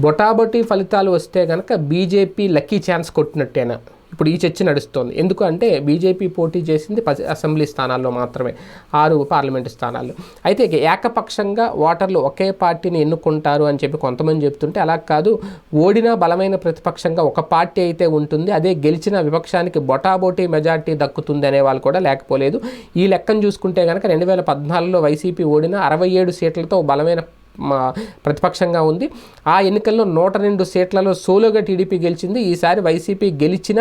బొటాబొటి ఫలితాలు వస్తే కనుక బీజేపీ లక్కీ ఛాన్స్ కొట్టినట్టేనా? ఇప్పుడు ఈ చర్చ నడుస్తోంది. ఎందుకు అంటే బీజేపీ పోటీ చేసింది అసెంబ్లీ స్థానాల్లో మాత్రమే ఆరు పార్లమెంటు స్థానాలు అయితే ఏకపక్షంగా ఓటర్లు ఒకే పార్టీని ఎన్నుకుంటారు అని చెప్పి కొంతమంది చెప్తుంటే అలా కాదు. ఓడినా బలమైన ప్రతిపక్షంగా ఒక పార్టీ అయితే ఉంటుంది. అదే గెలిచిన విపక్షానికి బొటాబోటీ మెజార్టీ దక్కుతుంది అనే వాళ్ళు కూడా లేకపోలేదు. ఈ లెక్కను చూసుకుంటే కనుక రెండు వేల పద్నాలుగులో వైసీపీ ఓడిన అరవై ఏడు సీట్లతో బలమైన ప్రతిపక్షంగా ఉంది. ఆ ఎన్నికల్లో నూట రెండు సీట్లలో సోలోగా టీడీపీ గెలిచింది. ఈసారి వైసీపీ గెలిచిన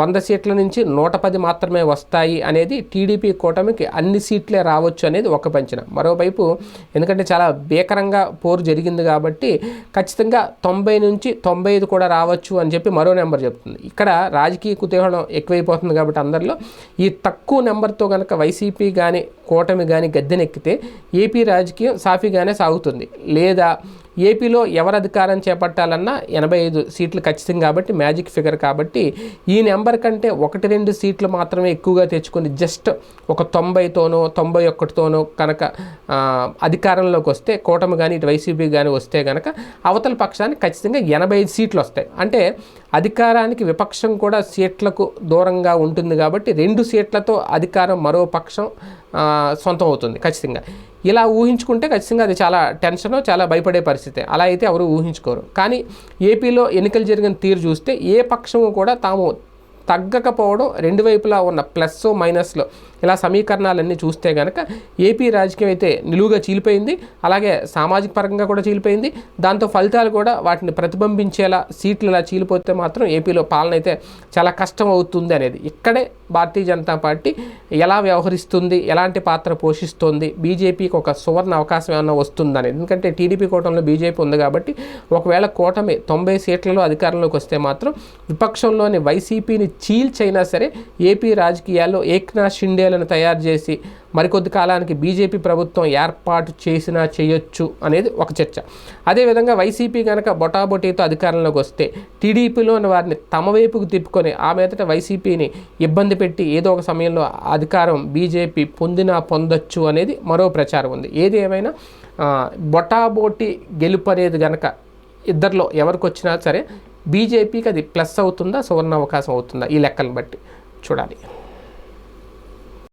వంద సీట్ల నుంచి నూట పది మాత్రమే వస్తాయి అనేది టీడీపీ కూటమికి అన్ని సీట్లే రావచ్చు అనేది ఒక పంచన. మరోవైపు ఎందుకంటే చాలా భీకరంగా పోరు జరిగింది కాబట్టి ఖచ్చితంగా తొంభై నుంచి తొంభై ఐదు కూడా రావచ్చు అని చెప్పి మరో నెంబర్ చెప్తుంది. ఇక్కడ రాజకీయ కుతూహలం ఎక్కువైపోతుంది కాబట్టి అందరిలో ఈ తక్కువ నెంబర్తో కనుక వైసీపీ కానీ కూటమి కానీ గద్దెనెక్కితే ఏపీ రాజకీయం సాఫీగానే సాగుతుంది. లేదా ఏపీలో ఎవరు అధికారం చేపట్టాలన్నా ఎనభై ఐదు సీట్లు ఖచ్చితం కాబట్టి మ్యాజిక్ ఫిగర్ కాబట్టి ఈ నెంబర్ కంటే ఒకటి రెండు సీట్లు మాత్రమే ఎక్కువగా తెచ్చుకొని జస్ట్ ఒక తొంభైతోనో తొంభై ఒక్కటితోనో కనుక అధికారంలోకి వస్తే కూటమి కానీ ఇటు వైసీపీ కానీ వస్తే కనుక అవతల పక్షానికి ఖచ్చితంగా ఎనభై ఐదు సీట్లు వస్తాయి. అంటే అధికారానికి విపక్షం కూడా సీట్లకు దూరంగా ఉంటుంది కాబట్టి రెండు సీట్లతో అధికారం మరో పక్షం సొంతం అవుతుంది ఖచ్చితంగా. ఇలా ఊహించుకుంటే ఖచ్చితంగా అది చాలా టెన్షన్ చాలా భయపడే పరిస్థితి. అలా అయితే ఎవరు ఊహించుకోరు. కానీ ఏపీలో ఎన్నికలు జరిగిన తీరు చూస్తే ఏ పక్షము కూడా తాము తగ్గకపోవడం రెండు వైపులా ఉన్న ప్లస్ మైనస్లో ఇలా సమీకరణాలన్నీ చూస్తే కనుక ఏపీ రాజకీయం అయితే నిలువుగా చీలిపోయింది. అలాగే సామాజిక పరంగా కూడా చీలిపోయింది. దాంతో ఫలితాలు కూడా వాటిని ప్రతిబింబించేలా సీట్లు ఇలా చీలిపోతే మాత్రం ఏపీలో పాలన అయితే చాలా కష్టం అవుతుంది అనేది. ఇక్కడే భారతీయ జనతా పార్టీ ఎలా వ్యవహరిస్తుంది ఎలాంటి పాత్ర పోషిస్తుంది బీజేపీకి ఒక సువర్ణ అవకాశం ఏమైనా వస్తుందని. ఎందుకంటే టీడీపీ కూటమిలో బీజేపీ ఉంది కాబట్టి ఒకవేళ కూటమి తొంభై సీట్లలో అధికారంలోకి వస్తే మాత్రం విపక్షంలోని వైసీపీని చీల్చైనా సరే ఏపీ రాజకీయాల్లో ఏక్నాథ్ షిండేలను తయారు చేసి మరికొద్ది కాలానికి బీజేపీ ప్రభుత్వం ఏర్పాటు చేసినా చేయొచ్చు అనేది ఒక చర్చ. అదేవిధంగా వైసీపీ కనుక బొటాబొటీతో అధికారంలోకి వస్తే టీడీపీలోని వారిని తమ వైపుకు తిప్పుకొని ఆ మీదట వైసీపీని ఇబ్బంది పెట్టి ఏదో ఒక సమయంలో అధికారం బీజేపీ పొందినా పొందొచ్చు అనేది మరో ప్రచారం ఉంది. ఏది ఏమైనా బొటాబోటి గెలుపు అనేది గనక ఇద్దరిలో ఎవరికి వచ్చినా సరే బీజేపీకి అది ప్లస్ అవుతుందా సువర్ణ అవకాశం అవుతుందా? ఈ లెక్కలను బట్టి చూడాలి.